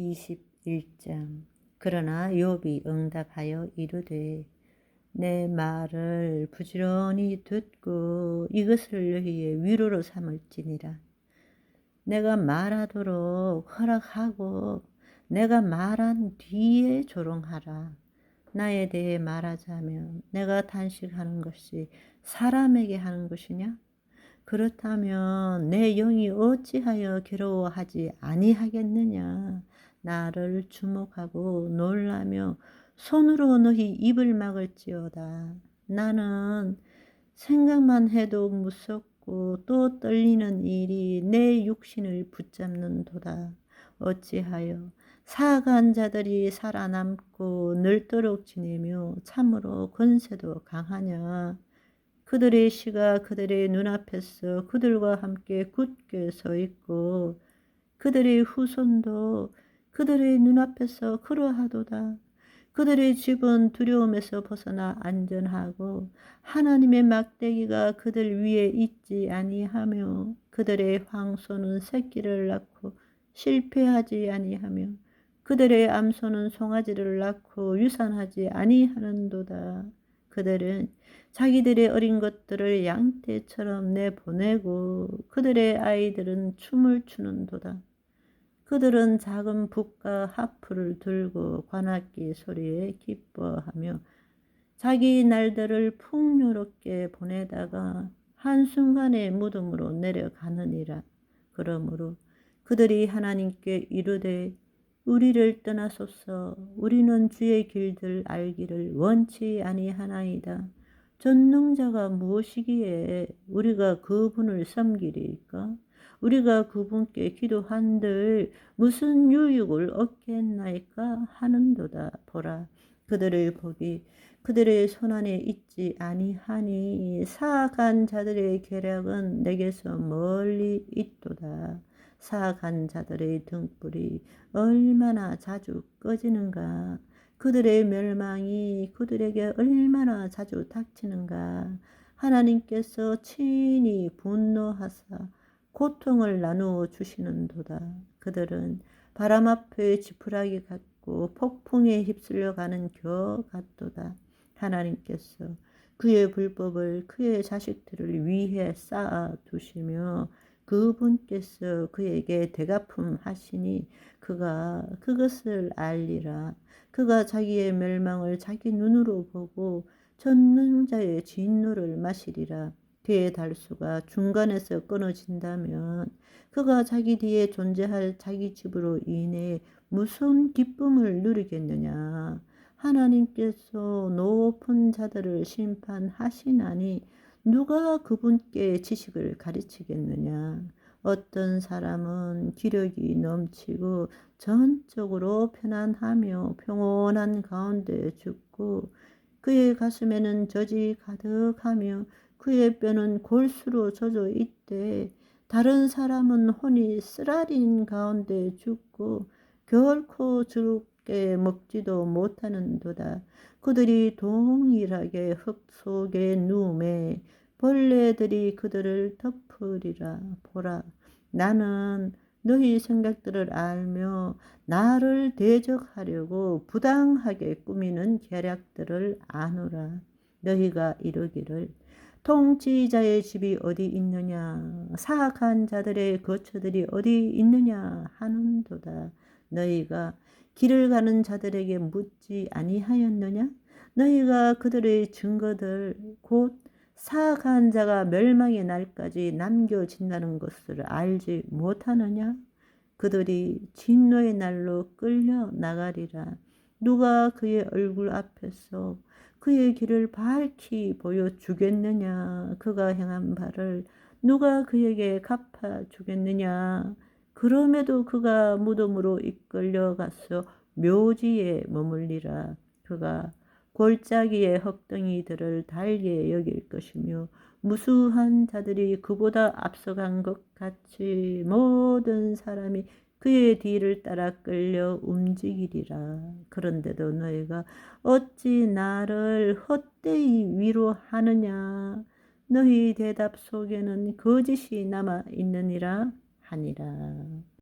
21장. 그러나 욥이 응답하여 이르되 내 말을 부지런히 듣고 이것을 너희의 위로로 삼을지니라. 내가 말하도록 허락하고 내가 말한 뒤에 조롱하라. 나에 대해 말하자면 내가 단식하는 것이 사람에게 하는 것이냐? 그렇다면 내 영이 어찌하여 괴로워하지 아니하겠느냐 나를 주목하고 놀라며 손으로 너희 입을 막을지어다. 나는 생각만 해도 무섭고 또 떨리는 일이 내 육신을 붙잡는도다. 어찌하여 사악한 자들이 살아남고 늙도록 지내며 참으로 권세도 강하냐. 그들의 시가 그들의 눈앞에서 그들과 함께 굳게 서 있고 그들의 후손도 그들의 눈앞에서 그러하도다. 그들의 집은 두려움에서 벗어나 안전하고 하나님의 막대기가 그들 위에 있지 아니하며 그들의 황소는 새끼를 낳고 실패하지 아니하며 그들의 암소는 송아지를 낳고 유산하지 아니하는도다. 그들은 자기들의 어린 것들을 양떼처럼 내보내고 그들의 아이들은 춤을 추는도다. 그들은 작은 북과 하프를 들고 관악기 소리에 기뻐하며 자기 날들을 풍요롭게 보내다가 한순간에 무덤으로 내려가느니라. 그러므로 그들이 하나님께 이르되 우리를 떠나소서 우리는 주의 길들 알기를 원치 아니하나이다. 전능자가 무엇이기에 우리가 그분을 섬기리까? 우리가 그분께 기도한들 무슨 유익을 얻겠나이까 하는도다. 보라 그들의 복이 그들의 손안에 있지 아니하니 사악한 자들의 계략은 내게서 멀리 있도다. 사악한 자들의 등불이 얼마나 자주 꺼지는가? 그들의 멸망이 그들에게 얼마나 자주 닥치는가? 하나님께서 친히 분노하사 고통을 나누어 주시는도다. 그들은 바람 앞에 지푸라기 같고 폭풍에 휩쓸려 가는 겨 같도다. 하나님께서 그의 불법을 그의 자식들을 위해 쌓아 두시며 그분께서 그에게 대가품 하시니 그가 그것을 알리라. 그가 자기의 멸망을 자기 눈으로 보고 전능자의 진노를 마시리라. 그의 달수가 중간에서 끊어진다면 그가 자기 뒤에 존재할 자기 집으로 인해 무슨 기쁨을 누리겠느냐. 하나님께서 높은 자들을 심판하시나니 누가 그분께 지식을 가르치겠느냐. 어떤 사람은 기력이 넘치고 전적으로 편안하며 평온한 가운데 죽고 그의 가슴에는 젖이 가득하며 그의 뼈는 골수로 젖어 있대 다른 사람은 혼이 쓰라린 가운데 죽고 결코 즐겁게 먹지도 못하는도다. 그들이 동일하게 흙 속에 누움에 벌레들이 그들을 덮으리라. 보라, 나는 너희 생각들을 알며 나를 대적하려고 부당하게 꾸미는 계략들을 아노라. 너희가 이르기를 통치자의 집이 어디 있느냐? 사악한 자들의 거처들이 어디 있느냐? 하는도다. 너희가 길을 가는 자들에게 묻지 아니하였느냐? 너희가 그들의 증거들 곧 사악한 자가 멸망의 날까지 남겨진다는 것을 알지 못하느냐? 그들이 진노의 날로 끌려 나가리라. 누가 그의 얼굴 앞에서 그의 길을 밝히 보여주겠느냐? 그가 행한 바를 누가 그에게 갚아주겠느냐? 그럼에도 그가 무덤으로 이끌려 가서 묘지에 머물리라. 그가 골짜기의 헛덩이들을 달게 여길 것이며 무수한 자들이 그보다 앞서간 것 같이 모든 사람이 그의 뒤를 따라 끌려 움직이리라. 그런데도 너희가 어찌 나를 헛되이 위로하느냐? 너희 대답 속에는 거짓이 남아 있느니라 하니라.